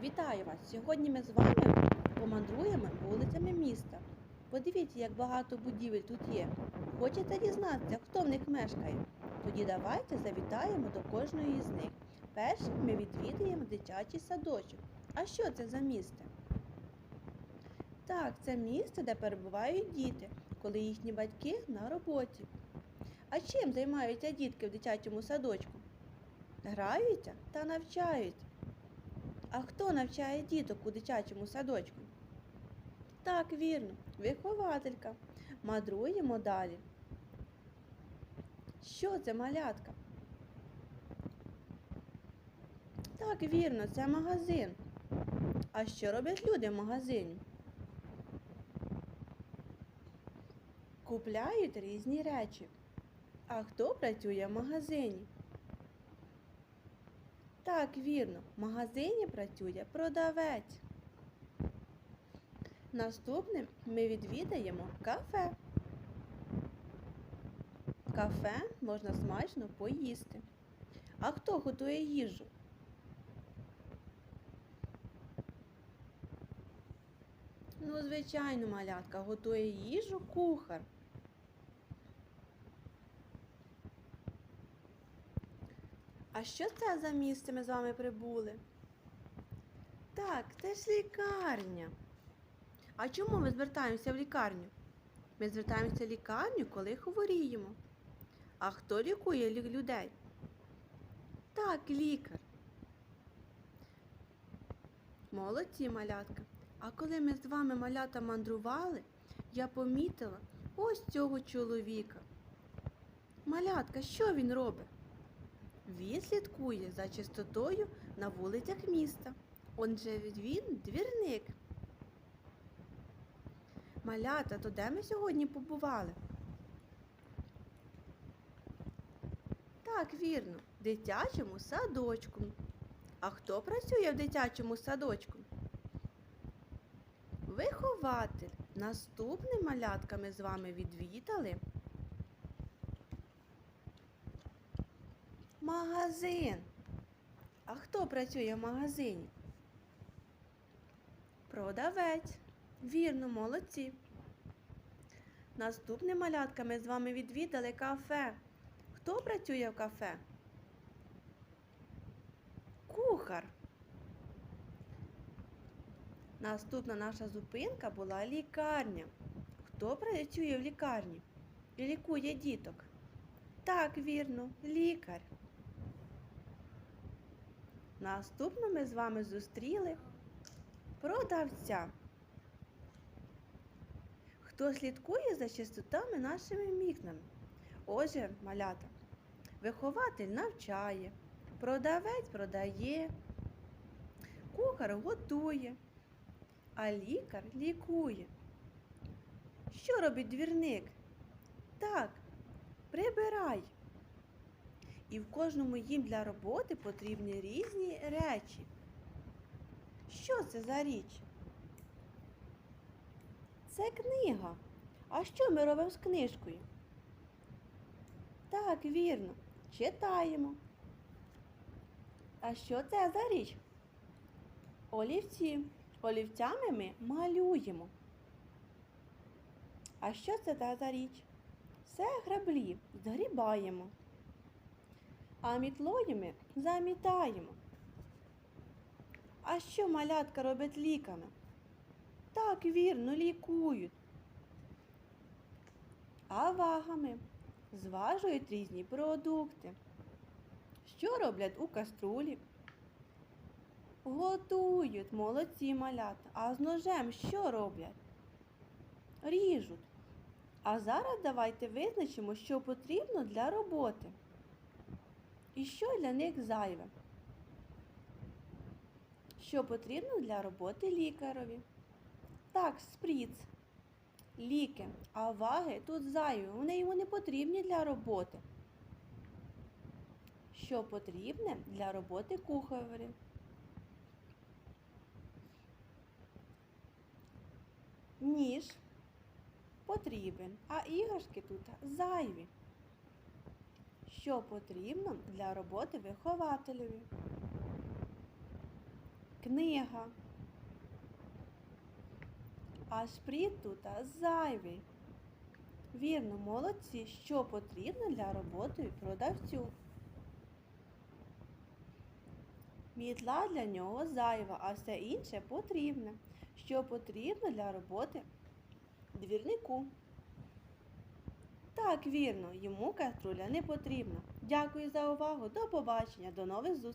Вітаю вас! Сьогодні ми з вами помандруємо вулицями міста. Подивіться, як багато будівель тут є. Хочете дізнатися, хто в них мешкає? Тоді давайте завітаємо до кожної з них. Першим ми відвідаємо дитячий садочок. А що це за місце? Так, це місце, де перебувають діти, коли їхні батьки на роботі. А чим займаються дітки в дитячому садочку? Граються та навчаються. А хто навчає діток у дитячому садочку? Так, вірно, вихователька. Мадруємо далі. Що це малятка? Так, вірно, це магазин. А що роблять люди в магазині? Купляють різні речі. А хто працює в магазині? Так, вірно, в магазині працює продавець. Наступним ми відвідаємо кафе. Кафе можна смачно поїсти. А хто готує їжу? Ну, звичайно, малятка готує їжу кухар. А що це за місце ми з вами прибули? Так, це ж лікарня. А чому ми звертаємося в лікарню? Ми звертаємося в лікарню, коли хворіємо. А хто лікує людей? Так, лікар. Молодці, малятка. А коли ми з вами малята мандрували, я помітила ось цього чоловіка. Малятка, що він робить? Він слідкує за чистотою на вулицях міста. Отже, він двірник. Малята, то де ми сьогодні побували? Так, вірно, в дитячому садочку. А хто працює в дитячому садочку? Вихователь. Наступним малятка ми з вами відвідали. Магазин. А хто працює в магазині? Продавець. Вірно, молодці. Наступним малятка ми з вами відвідали кафе. Хто працює в кафе? Кухар. Наступна наша зупинка була лікарня. Хто працює в лікарні і лікує діток? Так, вірно, лікар. Наступно ми з вами зустріли продавця. Хто слідкує за чистотами нашими вікнами? Отже, малята, вихователь навчає, продавець продає, кухар готує, а лікар лікує. Що робить двірник? Так, прибирай. І в кожному їм для роботи потрібні різні речі. Що це за річ? Це книга. А що ми робимо з книжкою? Так, вірно, читаємо. А що це за річ? Олівці. Олівцями ми малюємо. А що це та за річ? Це граблі, згрібаємо. А мітлою замітаємо. А що малятка робить ліками? Так, вірно, лікують. А вагами зважують різні продукти. Що роблять у каструлі? Готують молодці малята. А з ножем що роблять? Ріжуть. А зараз давайте визначимо, що потрібно для роботи. І що для них зайве? Що потрібно для роботи лікарові? Так, спріц, ліки, а ваги тут зайві, вони йому не потрібні для роботи. Що потрібне для роботи кухареві? Ніж потрібен, а іграшки тут зайві. Що потрібно для роботи вихователеві? книга. А шприт тут зайвий. Вірно, молодці, що потрібно для роботи продавцю. Мітла для нього зайва, а все інше потрібне. Що потрібно для роботи двірнику. Так, вірно, йому каструля не потрібна. Дякую за увагу. До побачення, до нових зустрічей.